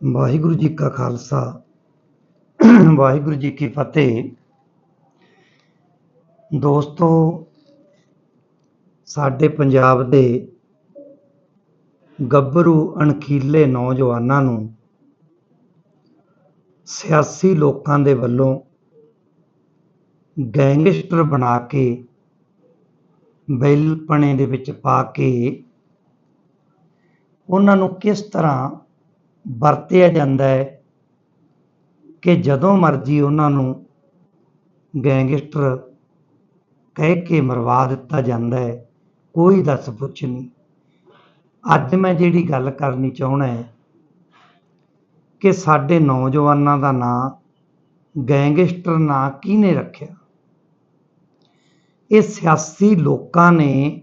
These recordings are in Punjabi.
ਵਾਹਿਗੁਰੂ ਜੀ ਕਾ ਖਾਲਸਾ, ਵਾਹਿਗੁਰੂ ਜੀ ਕੀ ਫਤਿਹ। ਦੋਸਤੋ, ਸਾਡੇ ਪੰਜਾਬ ਦੇ ਗੱਭਰੂ, ਅਣਖੀਲੇ ਨੌਜਵਾਨਾਂ ਨੂੰ ਸਿਆਸੀ ਲੋਕਾਂ ਦੇ ਵੱਲੋਂ ਗੈਂਗਸਟਰ ਬਣਾ ਕੇ, ਬੈਲਪਣੇ ਦੇ ਵਿੱਚ ਪਾ ਕੇ, ਉਹਨਾਂ ਨੂੰ ਕਿਸ ਤਰ੍ਹਾਂ ਵਰਤਿਆ ਜਾਂਦਾ ਹੈ ਕਿ ਜਦੋਂ ਮਰਜ਼ੀ ਉਹਨਾਂ ਨੂੰ ਗੈਂਗਸਟਰ ਕਹਿ ਕੇ ਮਰਵਾ ਦਿੱਤਾ ਜਾਂਦਾ ਹੈ, ਕੋਈ ਦੱਸ ਪੁੱਛ ਨਹੀਂ। ਅੱਜ ਮੈਂ ਜਿਹੜੀ ਗੱਲ ਕਰਨੀ ਚਾਹਣਾ ਹੈ ਕਿ ਸਾਡੇ ਨੌਜਵਾਨਾਂ ਦਾ ਨਾਂ ਗੈਂਗਸਟਰ ਨਾਂ ਕਿਹਨੇ ਰੱਖਿਆ? ਇਹ ਸਿਆਸੀ ਲੋਕਾਂ ਨੇ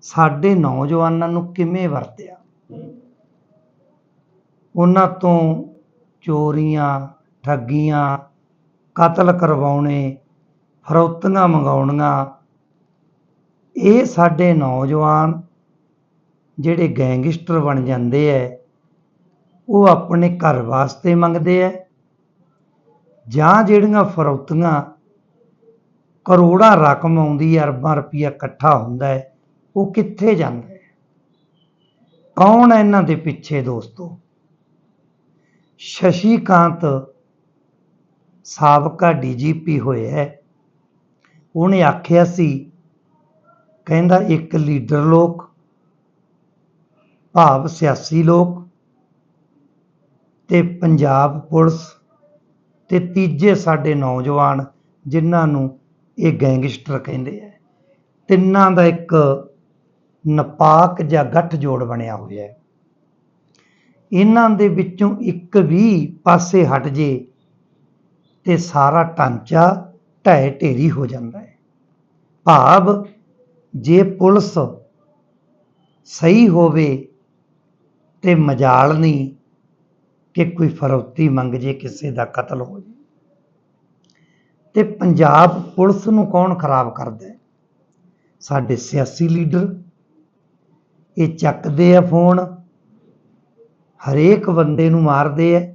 ਸਾਡੇ ਨੌਜਵਾਨਾਂ ਨੂੰ ਕਿਵੇਂ ਵਰਤਿਆ? ਉਹਨਾਂ ਤੋਂ ਚੋਰੀਆਂ, ਠੱਗੀਆਂ, ਕਤਲ ਕਰਵਾਉਣੇ, ਫਰੋਤੀਆਂ ਮੰਗਵਾਉਣੀਆਂ ਇਹ ਸਾਡੇ ਨੌਜਵਾਨ ਜਿਹੜੇ ਗੈਂਗਸਟਰ ਬਣ ਜਾਂਦੇ ਐ, ਉਹ ਆਪਣੇ ਘਰ ਵਾਸਤੇ ਮੰਗਦੇ ਐ ਜਾਂ ਜਿਹੜੀਆਂ ਫਰੋਤੀਆਂ ਕਰੋੜਾਂ ਰਕਮ ਆਉਂਦੀ ਅਰਬਾਂ ਰੁਪਈਆ ਇਕੱਠਾ ਹੁੰਦਾ ਹੈ ਉਹ ਕਿੱਥੇ ਜਾਂਦਾ ਹੈ ਕੌਣ ਹੈ ਇਹਨਾਂ ਦੇ ਪਿੱਛੇ ਦੋਸਤੋ? ਸ਼ਸ਼ੀਕਾਂਤ ਸਾਬਕਾ ਡੀਜੀਪੀ ਹੋਇਆ ਹੈ। ਉਹਨੇ ਆਖਿਆ ਸੀ, ਕਹਿੰਦਾ ਇੱਕ ਲੀਡਰ ਲੋਕ, ਭਾਵ ਸਿਆਸੀ ਲੋਕ ਤੇ ਪੰਜਾਬ ਪੁਲਿਸ ਤੇ ਤੀਜੇ ਸਾਡੇ ਨੌਜਵਾਨ ਜਿਨ੍ਹਾਂ ਨੂੰ ਇਹ ਗੈਂਗਸਟਰ ਕਹਿੰਦੇ ਆ ਤਿੰਨਾਂ ਦਾ ਇੱਕ ਨਪਾਕ ਜਾਂ ਗੱਠਜੋੜ ਬਣਿਆ ਹੋਇਆ ਹੈ ਇਹਨਾਂ ਦੇ ਵਿੱਚੋਂ ਇੱਕ ਵੀ ਪਾਸੇ ਹਟ ਜੇ ਤੇ ਸਾਰਾ ਢਾਂਚਾ ਢਹਿ ਢੇਰੀ ਹੋ ਜਾਂਦਾ ਹੈ। ਭਾਵ ਜੇ ਪੁਲਿਸ ਸਹੀ ਹੋਵੇ ਤੇ ਮਜਾਲ ਨਹੀਂ ਕਿ ਕੋਈ ਫਰੌਤੀ ਮੰਗ ਜੇ ਕਿਸੇ ਦਾ ਕਤਲ ਹੋ ਜੇ। ਤੇ ਪੰਜਾਬ ਪੁਲਿਸ ਨੂੰ ਕੌਣ ਖਰਾਬ ਕਰਦਾ ਹੈ? ਸਾਡੇ ਸਿਆਸੀ ਲੀਡਰ, ਇਹ ਚੱਕਦੇ ਆ ਫੋਨ। ਹਰੇਕ ਬੰਦੇ ਨੂੰ ਮਾਰਦੇ ਐ।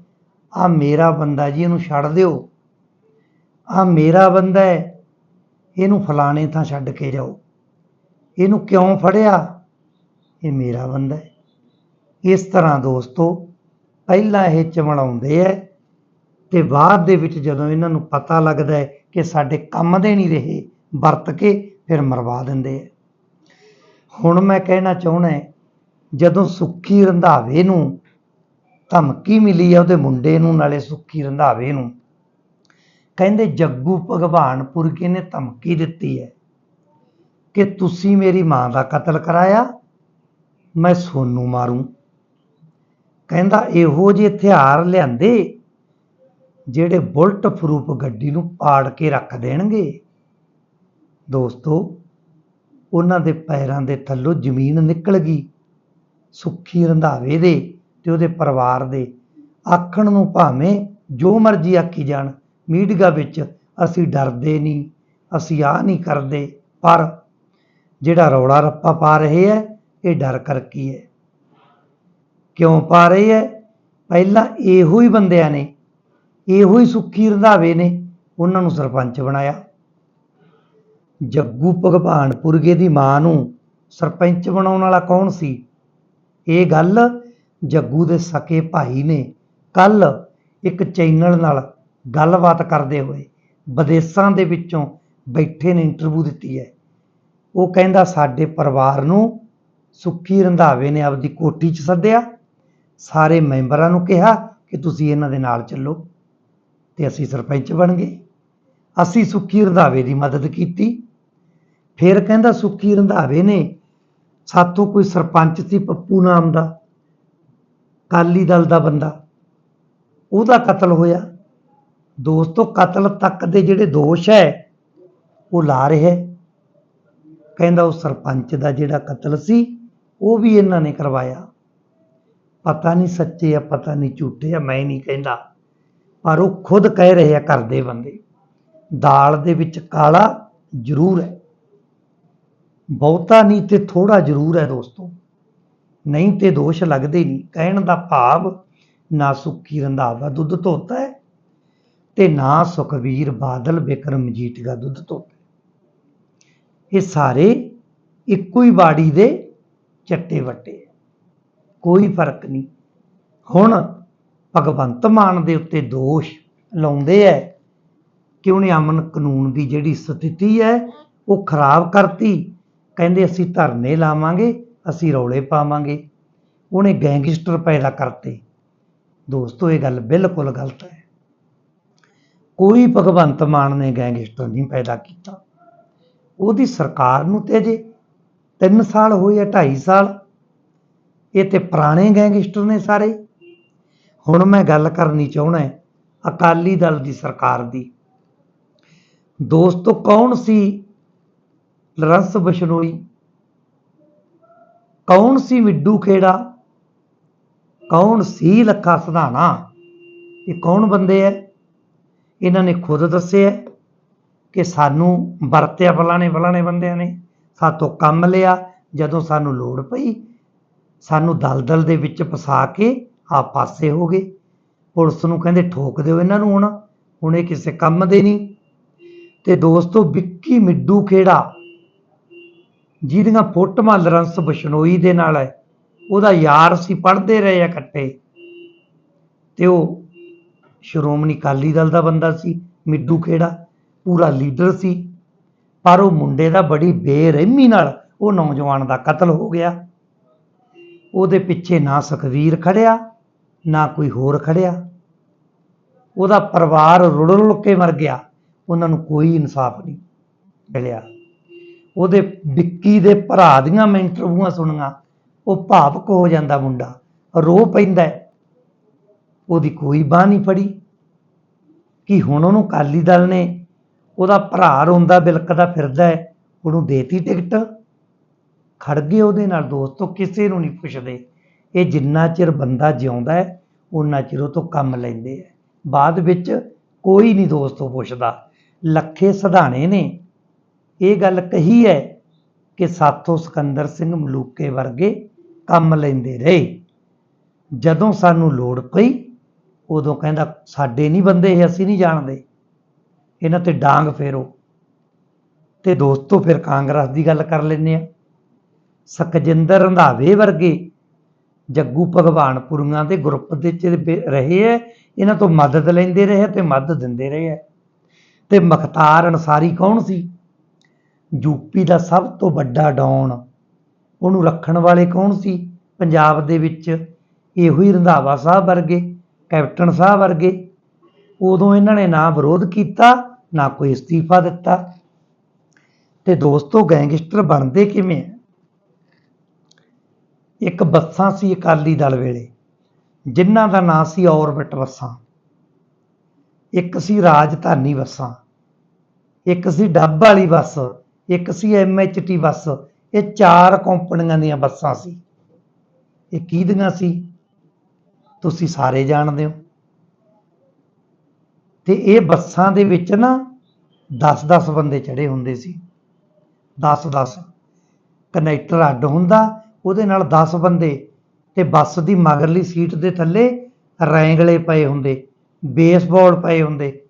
ਆ ਮੇਰਾ ਬੰਦਾ ਜੀ, ਇਹਨੂੰ ਛੱਡ ਦਿਓ। ਆ ਮੇਰਾ ਬੰਦਾ ਹੈ ਇਹਨੂੰ ਫਲਾਣੇ ਥਾਂ ਛੱਡ ਕੇ ਜਾਓ। ਇਹਨੂੰ ਕਿਉਂ ਫੜਿਆ? ਇਹ ਮੇਰਾ ਬੰਦਾ ਹੈ ਇਸ ਤਰ੍ਹਾਂ ਦੋਸਤੋ, ਪਹਿਲਾਂ ਇਹ ਚਮੜਾਉਂਦੇ ਐ ਤੇ ਬਾਅਦ ਦੇ ਵਿੱਚ ਜਦੋਂ ਇਹਨਾਂ ਨੂੰ ਪਤਾ ਲੱਗਦਾ ਹੈ ਕਿ ਸਾਡੇ ਕੰਮ ਦੇ ਨਹੀਂ ਰਹੇ, ਵਰਤ ਕੇ ਫਿਰ ਮਰਵਾ ਦਿੰਦੇ ਐ। ਹੁਣ ਮੈਂ ਕਹਿਣਾ ਚਾਹੁੰਦਾ ਜਦੋਂ ਸੁੱਖੀ ਰੰਧਾਵੇ ਨੂੰ ਧਮਕੀ ਮਿਲੀ ਆ ਉਹਦੇ ਮੁੰਡੇ ਨੂੰ, ਨਾਲੇ ਸੁੱਖੀ ਰੰਧਾਵੇ ਨੂੰ। ਕਹਿੰਦੇ, ਜੱਗੂ ਭਗਵਾਨਪੁਰ ਕੀ ਨੇ ਧਮਕੀ ਦਿੱਤੀ ਹੈ? ਕਿ ਤੁਸੀਂ ਮੇਰੀ ਮਾਂ ਦਾ ਕਤਲ ਕਰਾਇਆ, ਮੈਂ ਸੋਨੂੰ ਮਾਰੂੰ। ਕਹਿੰਦਾ, ਇਹੋ ਜਿਹੇ ਹਥਿਆਰ ਲਿਆਂਦੇ, ਜਿਹੜੇ ਬੁਲਟ ਫਰੂਪ ਗੱਡੀ ਨੂੰ ਪਾੜ ਕੇ ਰੱਖ ਦੇਣਗੇ। ਦੋਸਤੋ, ਉਹਨਾਂ ਦੇ ਪੈਰਾਂ ਦੇ ਥੱਲੋਂ ਜ਼ਮੀਨ ਨਿਕਲ ਗਈ ਸੁੱਖੀ ਰੰਧਾਵੇ ਦੇ। ਤੇ ਉਹਦੇ ਪਰਿਵਾਰ ਦੇ ਆਖਣ ਨੂੰ ਭਾਵੇਂ ਜੋ ਮਰਜ਼ੀ ਆਖੀ ਜਾਣ, ਮੀਡੀਆ ਵਿੱਚ ਅਸੀਂ ਡਰਦੇ ਨਹੀਂ, ਅਸੀਂ ਆ ਨਹੀਂ ਕਰਦੇ, ਪਰ ਜਿਹੜਾ ਰੌਲਾ ਰੱਪਾ ਪਾ ਰਹੇ ਹੈ, ਇਹ ਡਰ ਕਰਕੇ ਹੈ। ਕਿਉਂ ਪਾ ਰਹੇ ਹੈ? ਪਹਿਲਾਂ ਇਹੋ ਹੀ ਬੰਦਿਆਂ ਨੇ, ਇਹੋ ਹੀ ਸੁੱਖੀ ਰੰਧਾਵੇ ਨੇ ਉਹਨਾਂ ਨੂੰ ਸਰਪੰਚ ਬਣਾਇਆ। ਜੱਗੂ ਭਗਵਾਨਪੁਰਗੇ ਦੀ ਮਾਂ ਨੂੰ ਸਰਪੰਚ ਬਣਾਉਣ ਵਾਲਾ ਕੌਣ ਸੀ? ਇਹ ਗੱਲ ਜੱਗੂ ਦੇ ਸਕੇ ਭਾਈ ਨੇ ਕੱਲ ਇੱਕ ਚੈਨਲ ਨਾਲ ਗੱਲਬਾਤ ਕਰਦੇ ਹੋਏ ਵਿਦੇਸ਼ਾਂ ਦੇ ਵਿੱਚੋਂ ਬੈਠੇ ਨੇ ਇੰਟਰਵਿਊ ਦਿੱਤੀ ਹੈ। ਉਹ ਕਹਿੰਦਾ, ਸਾਡੇ ਪਰਿਵਾਰ ਨੂੰ ਸੁੱਖੀ ਰੰਧਾਵੇ ਨੇ ਆਪਦੀ ਕੋਠੀ 'ਚ ਸੱਦਿਆ। ਸਾਰੇ ਮੈਂਬਰਾਂ ਨੂੰ ਕਿਹਾ ਕਿ ਤੁਸੀਂ ਇਹਨਾਂ ਦੇ ਨਾਲ ਚੱਲੋ ਤੇ ਅਸੀਂ ਸਰਪੰਚ ਬਣ ਗਏ। ਅਸੀਂ ਸੁੱਖੀ ਰੰਧਾਵੇ ਦੀ ਮਦਦ ਕੀਤੀ। ਫਿਰ ਕਹਿੰਦਾ, ਸੁੱਖੀ ਰੰਧਾਵੇ ਨੇ ਸਾਥੋਂ ਕੋਈ ਸਰਪੰਚ ਸੀ ਪੱਪੂ ਨਾਮ ਦਾ ਅਕਾਲੀ ਦਲ ਦਾ ਬੰਦਾ। ਉਹਦਾ ਕਤਲ ਹੋਇਆ। ਦੋਸਤੋ, ਕਤਲ ਤੱਕ ਦੇ ਜਿਹੜੇ ਦੋਸ਼ ਹੈ, ਉਹ ਲਾ ਰਿਹਾ ਕਹਿੰਦਾ ਉਹ ਸਰਪੰਚ ਦਾ ਜਿਹੜਾ ਕਤਲ ਸੀ, ਉਹ ਵੀ ਇਹਨਾਂ ਨੇ ਕਰਵਾਇਆ। ਪਤਾ ਨਹੀਂ ਸੱਚੇ ਆ, ਪਤਾ ਨਹੀਂ ਝੂਠੇ ਆ, ਮੈਂ ਨਹੀਂ ਕਹਿੰਦਾ। ਪਰ ਉਹ ਖੁਦ ਕਹਿ ਰਹੇ ਆ ਘਰ ਦੇ ਬੰਦੇ, ਦਾਲ ਦੇ ਵਿੱਚ ਕਾਲਾ ਜ਼ਰੂਰ ਹੈ। ਬਹੁਤਾ ਨਹੀਂ ਤੇ ਥੋੜਾ ਜ਼ਰੂਰ ਹੈ ਦੋਸਤੋ। ਨਹੀਂ ਤੇ ਦੋਸ਼ ਲੱਗਦੇ ਨਹੀਂ ਕਹਿਣ ਦਾ ਭਾਵ ਨਾ ਸੁੱਖੀ ਰੰਧਾਵਾ ਦੁੱਧ ਧੋਤਾ ਹੈ ਤੇ ਨਾ ਸੁਖਵੀਰ ਬਾਦਲ ਬਿਕਰਮ ਮਜੀਠ ਦਾ ਦੁੱਧ ਧੋਤਾ ਇਹ ਸਾਰੇ ਇੱਕੋ ਹੀ ਬਾੜੀ ਦੇ ਚੱਟੇ ਵੱਟੇ ਕੋਈ ਫ਼ਰਕ ਨਹੀਂ। ਹੁਣ ਭਗਵੰਤ ਮਾਨ ਦੇ ਉੱਤੇ ਦੋਸ਼ ਲਾਉਂਦੇ ਐ ਕਿ ਉਹਨੇ ਅਮਨ ਕਾਨੂੰਨ ਦੀ ਜਿਹੜੀ ਸਥਿਤੀ ਹੈ ਉਹ ਖਰਾਬ ਕਰਤੀ। ਕਹਿੰਦੇ ਅਸੀਂ ਧਰਨੇ ਲਾਵਾਂਗੇ। ਅਸੀਂ ਰੌਲੇ ਪਾਵਾਂਗੇ। ਉਹਨੇ ਗੈਂਗਸਟਰ ਪੈਦਾ ਕਰਤੇ। ਦੋਸਤੋ, ਇਹ ਗੱਲ ਬਿਲਕੁਲ ਗਲਤ ਹੈ। ਕੋਈ ਭਗਵੰਤ ਮਾਨ ਨੇ ਗੈਂਗਸਟਰ ਨਹੀਂ ਪੈਦਾ ਕੀਤਾ। ਉਹਦੀ ਸਰਕਾਰ ਨੂੰ ਤੇ ਅਜੇ 3 ਸਾਲ ਹੋਏ ਆ 2.5 ਸਾਲ। ਇਹ ਤੇ ਪੁਰਾਣੇ ਗੈਂਗਸਟਰ ਨੇ ਸਾਰੇ। ਹੁਣ ਮੈਂ ਗੱਲ ਕਰਨੀ ਚਾਹਣਾ ਹੈ ਅਕਾਲੀ ਦਲ ਦੀ ਸਰਕਾਰ ਦੀ। ਦੋਸਤੋ, ਕੌਣ ਸੀ? ਲਰੰਸ ਬਸ਼ਨੋਈ। ਕੌਣ ਸੀ ਮਿੱਡੂ ਖੇੜਾ? ਕੌਣ ਸੀ ਲੱਖਾ ਸਧਾਣਾ? ਇਹ ਕੌਣ ਬੰਦੇ ਐ? ਇਹਨਾਂ ਨੇ ਖੁਦ ਦੱਸਿਆ ਕਿ ਸਾਨੂੰ ਵਰਤਿਆ ਫਲਾਣੇ ਫਲਾਣੇ ਬੰਦਿਆਂ ਨੇ, ਸਾਤੋਂ ਕੰਮ ਲਿਆ, ਜਦੋਂ ਸਾਨੂੰ ਲੋੜ ਪਈ, ਸਾਨੂੰ ਦਲਦਲ ਦੇ ਵਿੱਚ ਫਸਾ ਕੇ ਆ ਪਾਸੇ ਹੋ ਗਏ। ਪੁਲਿਸ ਨੂੰ ਕਹਿੰਦੇ ਠੋਕ ਦਿਓ ਇਹਨਾਂ ਨੂੰ ਹੁਣ ਹੁਣ ਇਹ ਕਿਸੇ ਕੰਮ ਦੇ ਨਹੀਂ। ਤੇ ਦੋਸਤੋ ਵਿੱਕੀ ਮਿੱਡੂ ਖੇੜਾ ਜਿਹਦੀਆਂ ਫੋਟੋਆਂ ਲਰੰਸ ਬਸ਼ਨੋਈ ਦੇ ਨਾਲ ਹੈ, ਉਹਦਾ ਯਾਰ ਸੀ ਪੜ੍ਹਦੇ ਰਹੇ ਆ ਇਕੱਠੇ। ਤੇ ਉਹ ਸ਼੍ਰੋਮਣੀ ਅਕਾਲੀ ਦਲ ਦਾ ਬੰਦਾ ਸੀ, ਮਿੱਡੂ ਖੇੜਾ, ਪੂਰਾ ਲੀਡਰ ਸੀ। ਪਰ ਉਹ ਮੁੰਡੇ ਦਾ ਬੜੀ ਬੇਰਹਿਮੀ ਨਾਲ ਉਹ ਨੌਜਵਾਨ ਦਾ ਕਤਲ ਹੋ ਗਿਆ। ਉਹਦੇ ਪਿੱਛੇ ਨਾ ਸੁਖਵੀਰ ਖੜਿਆ, ਨਾ ਕੋਈ ਹੋਰ ਖੜਿਆ। ਉਹਦਾ ਪਰਿਵਾਰ ਰੁੜ ਰੁੜ ਕੇ ਮਰ ਗਿਆ। ਉਹਨਾਂ ਨੂੰ ਕੋਈ ਇਨਸਾਫ ਨਹੀਂ ਮਿਲਿਆ। ਉਹਦੇ ਵਿੱਕੀ ਦੇ ਭਰਾ ਦੀਆਂ ਮੈਂ ਇੰਟਰਵਿਊਆਂ ਸੁਣੀਆਂ, ਉਹ ਭਾਵਕ ਹੋ ਜਾਂਦਾ ਮੁੰਡਾ, ਰੋ ਪੈਂਦਾ ਉਹਦੀ ਕੋਈ ਬਾਹ ਨਹੀਂ ਫੜੀ। ਕਿ ਹੁਣ ਉਹਨੂੰ ਅਕਾਲੀ ਦਲ ਨੇ ਉਹਦਾ ਭਰਾ ਰੋਂਦਾ ਬਿਲਕਦਾ ਫਿਰਦਾ ਹੈ, ਉਹਨੂੰ ਦੇਤੀ ਟਿਕਟ? ਖੜ ਗਏ ਉਹਦੇ ਨਾਲ ਦੋਸਤੋ ਕਿਸੇ ਨੂੰ ਨਹੀਂ ਪੁੱਛਦੇ। ਇਹ ਜਿੰਨਾ ਚਿਰ ਬੰਦਾ ਜਿਉਂਦਾ ਹੈ ਉਹਨਾਂ ਚਿਰ ਉਹ ਤੋਂ ਕੰਮ ਲੈਂਦੇ ਹੈ। ਬਾਅਦ ਵਿੱਚ ਕੋਈ ਨਹੀਂ ਦੋਸਤੋ ਪੁੱਛਦਾ। ਲੱਖੇ ਸਧਾਣੇ ਨੇ ਇਹ ਗੱਲ ਕਹੀ ਹੈ ਕਿ ਸਾਥੋਂ ਸਿਕੰਦਰ ਸਿੰਘ ਮਲੂਕੇ ਵਰਗੇ ਕੰਮ ਲੈਂਦੇ ਰਹੇ। ਜਦੋਂ ਸਾਨੂੰ ਲੋੜ ਪਈ, ਉਦੋਂ ਕਹਿੰਦਾ, ਸਾਡੇ ਨਹੀਂ ਬੰਦੇ ਇਹ, ਅਸੀਂ ਨਹੀਂ ਜਾਣਦੇ। ਇਹਨਾਂ ਤੇ ਡਾਂਗ ਫੇਰੋ ਤੇ ਦੋਸਤੋ, ਫਿਰ ਕਾਂਗਰਸ ਦੀ ਗੱਲ ਕਰ ਲੈਂਦੇ ਆ ਸੁਖਜਿੰਦਰ ਰੰਧਾਵੇ ਵਰਗੇ ਜੱਗੂ ਭਗਵਾਨਪੁਰੀਆਂ ਦੇ ਗਰੁੱਪ ਦੇ ਚ ਰਹੇ ਐ ਇਹਨਾਂ ਤੋਂ ਮਦਦ ਲੈਂਦੇ ਰਹੇ ਤੇ ਮਦਦ ਦਿੰਦੇ ਰਹੇ ਐ ਤੇ ਮਖਤਾਰ ਅਨਸਾਰੀ ਕੌਣ ਸੀ? ਯੂਪੀ ਦਾ ਸਭ ਤੋਂ ਵੱਡਾ ਡੌਨ ਉਹਨੂੰ ਰੱਖਣ ਵਾਲੇ ਕੌਣ ਸੀ? ਪੰਜਾਬ ਦੇ ਵਿੱਚ ਇਹੋ ਹੀ ਰੰਧਾਵਾ ਸਾਹਿਬ ਵਰਗੇ, ਕੈਪਟਨ ਸਾਹਿਬ ਵਰਗੇ। ਉਦੋਂ ਇਹਨਾਂ ਨੇ ਨਾ ਵਿਰੋਧ ਕੀਤਾ, ਨਾ ਕੋਈ ਅਸਤੀਫਾ ਦਿੱਤਾ। ਤੇ ਦੋਸਤੋ, ਗੈਂਗਸਟਰ ਬਣਦੇ ਕਿਵੇਂ ਆ? ਇੱਕ ਬੱਸਾਂ ਸੀ ਅਕਾਲੀ ਦਲ ਵੇਲੇ, ਜਿਨ੍ਹਾਂ ਦਾ ਨਾਂ ਸੀ ਔਰਬਿਟ ਬੱਸਾਂ। ਇੱਕ ਸੀ ਰਾਜਧਾਨੀ ਬੱਸਾਂ, ਇੱਕ ਸੀ ਡੱਬ ਵਾਲੀ ਬੱਸ ਇੱਕ ਸੀ ਐਮਐਚਟੀ ਬੱਸ, ਇਹ ਚਾਰ ਕੰਪਨੀਆਂ ਦੀਆਂ ਬੱਸਾਂ ਸੀ। ਇਹ ਕਿਹਦੀਆਂ ਸੀ? ਤੁਸੀਂ ਸਾਰੇ ਜਾਣਦੇ ਹੋ। ਤੇ ਇਹ ਬੱਸਾਂ ਦੇ ਵਿੱਚ ਨਾ 10-10 ਬੰਦੇ ਚੜੇ ਹੁੰਦੇ ਸੀ। 10-10 ਕਨੈਕਟਰ ਅੱਡ ਹੁੰਦਾ, ਉਹਦੇ ਨਾਲ 10 ਬੰਦੇ ਤੇ ਬੱਸ ਦੀ ਮਗਰਲੀ ਸੀਟ ਦੇ ਥੱਲੇ ਰੈਂਗਲੇ ਪਏ ਹੁੰਦੇ, ਬੇਸਬਾਲ ਪਏ ਹੁੰਦੇ,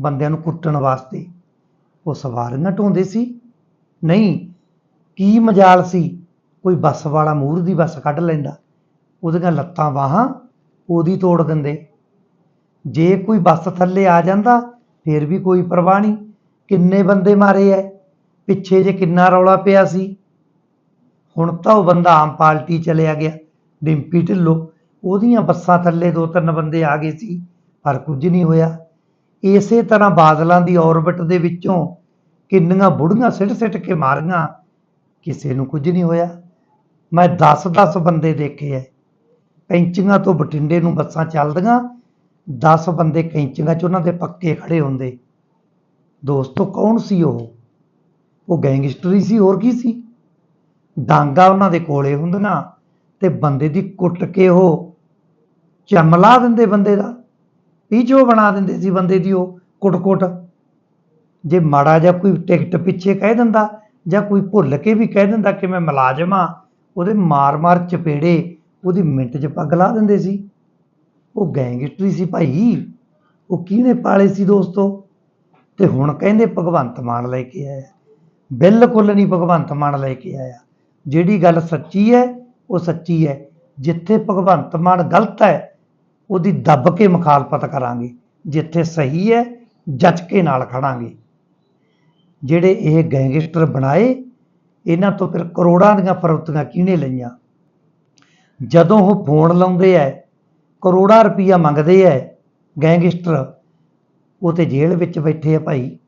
ਬੰਦਿਆਂ ਨੂੰ ਕੁੱਟਣ ਵਾਸਤੇ। ਉਹ ਸਵਾਰੀਆਂ ਢੋਂਦੇ ਸੀ। ਨਹੀਂ, ਕੀ ਮਜਾਲ ਸੀ? ਕੋਈ ਬੱਸ ਵਾਲਾ ਮੂਰ ਦੀ ਬੱਸ ਕੱਢ ਲੈਂਦਾ। ਉਹਦੀਆਂ ਲੱਤਾਂ ਬਾਹਾਂ ਉਹਦੀ ਤੋੜ ਦਿੰਦੇ। ਜੇ ਕੋਈ ਬੱਸ ਥੱਲੇ ਆ ਜਾਂਦਾ, ਫਿਰ ਵੀ ਕੋਈ ਪਰਵਾਹ ਨਹੀਂ। ਕਿੰਨੇ ਬੰਦੇ ਮਾਰੇ ਐ? ਪਿੱਛੇ ਜੇ ਕਿੰਨਾ ਰੌਲਾ ਪਿਆ ਸੀ? ਹੁਣ ਤਾਂ ਉਹ ਬੰਦਾ ਆਮ ਪਾਰਟੀ ਚਲਿਆ ਗਿਆ। ਡਿੰਪੀ ਢਿੱਲੋਂ, ਉਹਦੀਆਂ ਬੱਸਾਂ ਥੱਲੇ ਦੋ ਤਿੰਨ ਬੰਦੇ ਆ ਗਏ ਸੀ, ਪਰ ਕੁਝ ਨਹੀਂ ਹੋਇਆ। ਇਸੇ ਤਰ੍ਹਾਂ ਬਾਦਲਾਂ ਦੀ ਔਰਬਿਟ ਦੇ ਵਿੱਚੋਂ ਕਿੰਨੀਆਂ ਬੁੜੀਆਂ ਸਿੱਟ ਸਿੱਟ ਕੇ ਮਾਰੀਆਂ, ਕਿਸੇ ਨੂੰ ਕੁਝ ਨਹੀਂ ਹੋਇਆ। ਮੈਂ 10-10 ਬੰਦੇ ਦੇਖੇ ਐ। ਕੈਂਚੀਆਂ ਤੋਂ ਬਠਿੰਡੇ ਨੂੰ ਬੱਸਾਂ ਚੱਲਦੀਆਂ 10 ਬੰਦੇ ਕੈਂਚੀਆਂ 'ਚ ਉਹਨਾਂ ਦੇ ਪੱਕੇ ਖੜੇ ਹੁੰਦੇ। ਦੋਸਤੋ ਕੌਣ ਸੀ ਉਹ? ਉਹ ਗੈਂਗਸਟਰ ਹੀ ਸੀ, ਹੋਰ ਕੀ ਸੀ? ਡਾਂਗਾ ਉਹਨਾਂ ਦੇ ਕੋਲੇ ਹੁੰਦੀਆਂ ਤੇ ਬੰਦੇ ਦੀ ਕੁੱਟ ਕੇ ਉਹ ਚਮਲਾ ਦਿੰਦੇ ਬੰਦੇ ਦਾ। ਪੀਚੋ ਬਣਾ ਦਿੰਦੇ ਸੀ ਬੰਦੇ ਦੀ ਉਹ ਕੁੱਟ-ਕੁੱਟ। ਜੇ ਮਾੜਾ ਜਿਹਾ ਕੋਈ ਟਿਕਟ ਪਿੱਛੇ ਕਹਿ ਦਿੰਦਾ ਜਾਂ ਕੋਈ ਭੁੱਲ ਕੇ ਵੀ ਕਹਿ ਦਿੰਦਾ ਕਿ ਮੈਂ ਮੁਲਾਜ਼ਮ ਆ ਉਹਦੇ ਮਾਰ-ਮਾਰ ਚਪੇੜੇ ਉਹਦੀ ਮਿੰਟ 'ਚ ਪੱਗ ਲਾ ਦਿੰਦੇ ਸੀ। ਉਹ ਗੈਂਗਸਟਰੀ ਸੀ ਭਾਈ। ਉਹ ਕਿਹਨੇ ਪਾਲੇ ਸੀ ਦੋਸਤੋ? ਤੇ ਹੁਣ ਕਹਿੰਦੇ ਭਗਵੰਤ ਮਾਨ ਲੈ ਕੇ ਆਇਆ। ਬਿਲਕੁਲ ਨਹੀਂ ਭਗਵੰਤ ਮਾਨ ਲੈ ਕੇ ਆਇਆ। ਜਿਹੜੀ ਗੱਲ ਸੱਚੀ ਹੈ, ਉਹ ਸੱਚੀ ਹੈ। ਜਿੱਥੇ ਭਗਵੰਤ ਮਾਨ ਗਲਤ ਹੈ, ਉਹਦੀ ਦੱਬ ਕੇ ਮੁਖਾਲਫਤ ਕਰਾਂਗੇ। ਜਿੱਥੇ ਸਹੀ ਹੈ, ਜੱਜ ਕੇ ਨਾਲ ਖੜਾਂਗੇ। ਜਿਹੜੇ ਇਹ ਗੈਂਗਸਟਰ ਬਣਾਏ, ਇਹਨਾਂ ਤੋਂ ਫਿਰ ਕਰੋੜਾਂ ਦੀਆਂ ਫਰੌਤੀਆਂ ਕਿਹਨੇ ਲਈਆਂ? ਜਦੋਂ ਉਹ ਫੋਨ ਲਾਉਂਦੇ ਐ, ਕਰੋੜਾਂ ਰੁਪਈਆ ਮੰਗਦੇ ਐ ਗੈਂਗਸਟਰ, ਉਹ ਤੇ ਜੇਲ੍ਹ ਵਿੱਚ ਬੈਠੇ ਆ ਭਾਈ।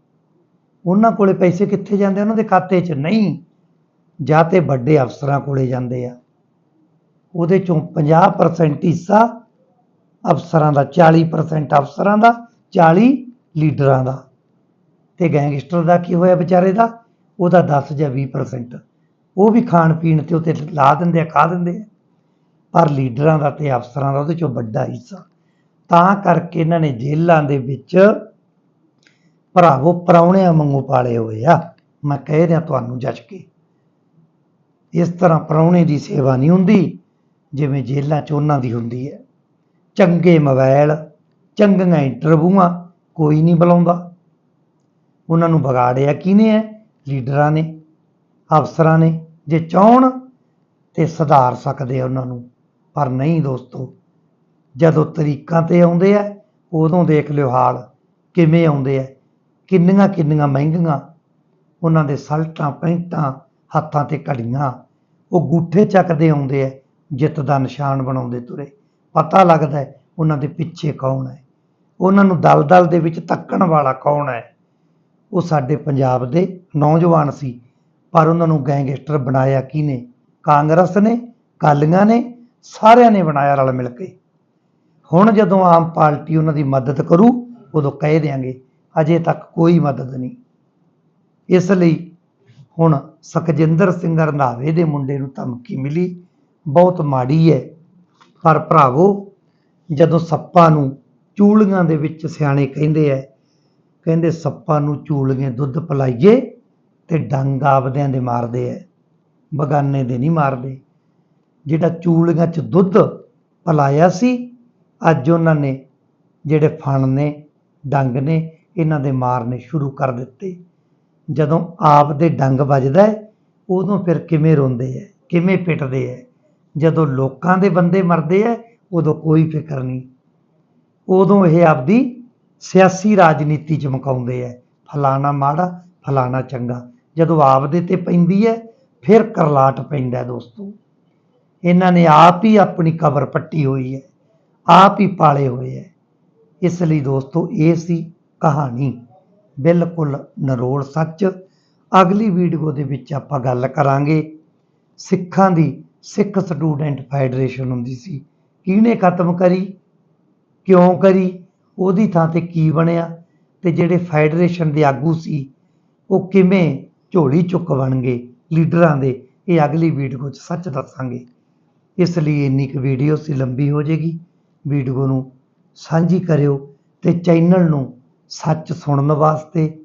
ਉਹਨਾਂ ਕੋਲੇ ਪੈਸੇ ਕਿੱਥੇ ਜਾਂਦੇ? ਉਹਨਾਂ ਦੇ ਖਾਤੇ 'ਚ ਨਹੀਂ। ਜਾਂ ਤੇ ਵੱਡੇ ਅਫਸਰਾਂ ਕੋਲੇ ਜਾਂਦੇ ਆ। ਉਹਦੇ ਚੋਂ 50% ਹਿੱਸਾ ਅਫਸਰਾਂ ਦਾ 40% ਅਫਸਰਾਂ ਦਾ 40 ਲੀਡਰਾਂ ਦਾ। ਤੇ ਗੈਂਗਸਟਰ ਦਾ ਕੀ ਹੋਇਆ ਵਿਚਾਰੇ ਦਾ? ਉਹਦਾ 10 ਜਾਂ 20% ਉਹ ਵੀ ਖਾਣ ਪੀਣ ਤੇ ਉੱਤੇ ਲਾ ਦਿੰਦੇ ਆ, ਖਾ ਦਿੰਦੇ ਆ। ਪਰ ਲੀਡਰਾਂ ਦਾ ਤੇ ਅਫਸਰਾਂ ਦਾ ਉਹਦੇ ਚੋਂ ਵੱਡਾ ਹਿੱਸਾ। ਤਾਂ ਕਰਕੇ ਇਹਨਾਂ ਨੇ ਜੇਲ੍ਹਾਂ ਦੇ ਵਿੱਚ ਭਰਾਵੋ ਪਰਾਉਣਿਆਂ ਵਾਂਗੂ ਪਾਲੇ ਹੋਏ ਆ। ਮੈਂ ਕਹਿ ਰਿਹਾ ਤੁਹਾਨੂੰ ਜੱਜ ਕੇ। ਇਸ ਤਰ੍ਹਾਂ ਪਰਾਉਣੇ ਦੀ ਸੇਵਾ ਨਹੀਂ ਹੁੰਦੀ, ਜਿਵੇਂ ਜੇਲ੍ਹਾਂ 'ਚ ਉਹਨਾਂ ਦੀ ਹੁੰਦੀ ਹੈ। ਚੰਗੇ ਮੋਬਾਈਲ ਚੰਗੀਆਂ ਇੰਟਰਵਿਊਆਂ ਕੋਈ ਨਹੀਂ ਬੁਲਾਉਂਦਾ। ਉਹਨਾਂ ਨੂੰ ਵਿਗਾੜਿਆ ਕਿਹਨੇ ਹੈ? ਲੀਡਰਾਂ ਨੇ, ਅਫਸਰਾਂ ਨੇ। ਜੇ ਚਾਹਣ ਤੇ ਸੁਧਾਰ ਸਕਦੇ ਆ ਉਹਨਾਂ ਨੂੰ, ਪਰ ਨਹੀਂ ਦੋਸਤੋ। ਜਦੋਂ ਤਰੀਕਾਂ ਤੇ ਆਉਂਦੇ ਆ, ਉਦੋਂ ਦੇਖ ਲਿਓ ਹਾਲ, ਕਿਵੇਂ ਆਉਂਦੇ ਆ। ਕਿੰਨੀਆਂ ਕਿੰਨੀਆਂ ਮਹਿੰਗੀਆਂ, ਉਹਨਾਂ ਦੇ ਸਲਟਾਂ, ਪੈਂਟਾਂ, ਹੱਥਾਂ ਤੇ ਘੜੀਆਂ। ਉਹ ਗੂਠੇ ਚੱਕਦੇ ਆਉਂਦੇ ਆ, ਜਿੱਤ ਦਾ ਨਿਸ਼ਾਨ ਬਣਾਉਂਦੇ ਤੁਰੇ। ਪਤਾ ਲੱਗਦਾ ਉਹਨਾਂ ਦੇ ਪਿੱਛੇ ਕੌਣ ਹੈ। ਉਹਨਾਂ ਨੂੰ ਦਲਦਲ ਦੇ ਵਿੱਚ ਤੱਕਣ ਵਾਲਾ ਕੌਣ ਹੈ? ਉਹ ਸਾਡੇ ਪੰਜਾਬ ਦੇ ਨੌਜਵਾਨ ਸੀ, ਪਰ ਉਹਨਾਂ ਨੂੰ ਗੈਂਗਸਟਰ ਬਣਾਇਆ ਕਿਹਨੇ? ਕਾਂਗਰਸ ਨੇ ਕਾਲੀਆਂ ਨੇ, ਸਾਰਿਆਂ ਨੇ ਬਣਾਇਆ ਰਲ ਮਿਲ ਕੇ। ਹੁਣ ਜਦੋਂ ਆਮ ਪਾਰਟੀ ਉਹਨਾਂ ਦੀ ਮਦਦ ਕਰੂ, ਉਦੋਂ ਕਹਿ ਦਿਆਂਗੇ, ਅਜੇ ਤੱਕ ਕੋਈ ਮਦਦ ਨਹੀਂ। ਇਸ ਲਈ ਹੁਣ ਸੁਖਜਿੰਦਰ ਸਿੰਘ ਰੰਧਾਵੇ ਦੇ ਮੁੰਡੇ ਨੂੰ ਧਮਕੀ ਮਿਲੀ, ਬਹੁਤ ਮਾੜੀ ਹੈ। ਪਰ ਭਰਾਵੋ, ਜਦੋਂ ਸੱਪਾਂ ਨੂੰ ਚੂਲੀਆਂ ਦੇ ਵਿੱਚ ਸਿਆਣੇ ਕਹਿੰਦੇ ਐ ਕਹਿੰਦੇ ਸੱਪਾਂ ਨੂੰ ਚੂਲੀਆਂ ਦੁੱਧ ਪਿਲਾਈਏ ਤੇ ਡੰਗ ਆਪਦਿਆਂ ਦੇ ਮਾਰਦੇ ਐ, ਬਗਾਨੇ ਦੇ ਨਹੀਂ ਮਾਰਦੇ। ਜਿਹੜਾ ਚੂਲੀਆਂ 'ਚ ਦੁੱਧ ਪਿਲਾਇਆ ਸੀ, ਅੱਜ ਉਹਨਾਂ ਨੇ ਜਿਹੜੇ ਫਣ ਨੇ, ਡੰਗ ਨੇ, ਇਹਨਾਂ ਦੇ ਮਾਰਨੇ ਸ਼ੁਰੂ ਕਰ ਦਿੱਤੇ। ਜਦੋਂ ਆਪ ਦੇ ਡੰਗ ਵੱਜਦਾ ਉਦੋਂ ਫਿਰ ਕਿਵੇਂ ਰੋਂਦੇ ਐ, ਕਿਵੇਂ ਪਿੱਟਦੇ ਐ? ਜਦੋਂ ਲੋਕਾਂ ਦੇ ਬੰਦੇ ਮਰਦੇ ਐ, ਉਦੋਂ ਕੋਈ ਫਿਕਰ ਨਹੀਂ। ਉਦੋਂ ਇਹ ਆਪਦੀ ਸਿਆਸੀ ਰਾਜਨੀਤੀ ਚ ਮਕਾਉਂਦੇ ਐ। ਫਲਾਣਾ ਮਾੜਾ, ਫਲਾਣਾ ਚੰਗਾ। ਜਦੋਂ ਆਪਦੇ ਤੇ ਪੈਂਦੀ ਐ, ਫਿਰ ਕਰਲਾਟ ਪੈਂਦਾ ਦੋਸਤੋ। ਇਹਨਾਂ ਨੇ ਆਪ ਹੀ ਆਪਣੀ ਕਬਰ ਪੱਟੀ ਹੋਈ ਹੈ ਆਪ ਹੀ ਪਾਲੇ ਹੋਏ ਹੈ ਇਸ ਲਈ ਦੋਸਤੋ, ਇਹ ਸੀ ਕਹਾਣੀ। ਬਿਲਕੁਲ ਨਰੋੜ ਸੱਚ। ਅਗਲੀ ਵੀਡੀਓ ਦੇ ਵਿੱਚ ਆਪਾਂ ਗੱਲ ਕਰਾਂਗੇ। ਸਿੱਖਾਂ ਦੀ ਸਿੱਖ ਸਟੂਡੈਂਟ ਫੈਡਰੇਸ਼ਨ ਹੁੰਦੀ ਸੀ। ਕਿਹਨੇ ਖਤਮ ਕਰੀ? ਕਿਉਂ ਕਰੀ? ਉਹਦੀ ਥਾਂ ਤੇ ਕੀ ਬਣਿਆ ਤੇ ਜਿਹੜੇ ਫੈਡਰੇਸ਼ਨ ਦੇ ਆਗੂ ਸੀ, ਉਹ ਕਿਵੇਂ ਝੋਲੀ ਚੁੱਕ ਬਣ ਗਏ ਲੀਡਰਾਂ ਦੇ, ਇਹ ਅਗਲੀ ਵੀਡੀਓ 'ਚ ਸੱਚ ਦੱਸਾਂਗੇ। ਇਸ ਲਈ ਇੰਨੀ ਕੁ ਵੀਡੀਓ ਸੀ, ਲੰਬੀ ਹੋ ਜਾਏਗੀ। ਵੀਡੀਓ ਨੂੰ ਸਾਂਝੀ ਕਰਿਓ ਤੇ ਚੈਨਲ ਨੂੰ ਸੱਚ ਸੁਣਨ ਵਾਸਤੇ,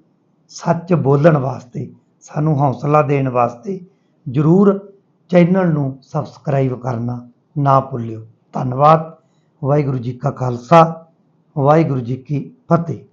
ਸੱਚ ਬੋਲਣ ਵਾਸਤੇ, ਸਾਨੂੰ ਹੌਸਲਾ ਦੇਣ ਵਾਸਤੇ ਜਰੂਰ ਚੈਨਲ ਨੂੰ ਸਬਸਕ੍ਰਾਈਬ ਕਰਨਾ ਨਾ ਭੁੱਲਿਓ। ਧੰਨਵਾਦ। ਵਾਹਿਗੁਰੂ ਜੀ ਕਾ ਖਾਲਸਾ। ਵਾਹਿਗੁਰੂ ਜੀ ਕੀ ਫਤਿਹ।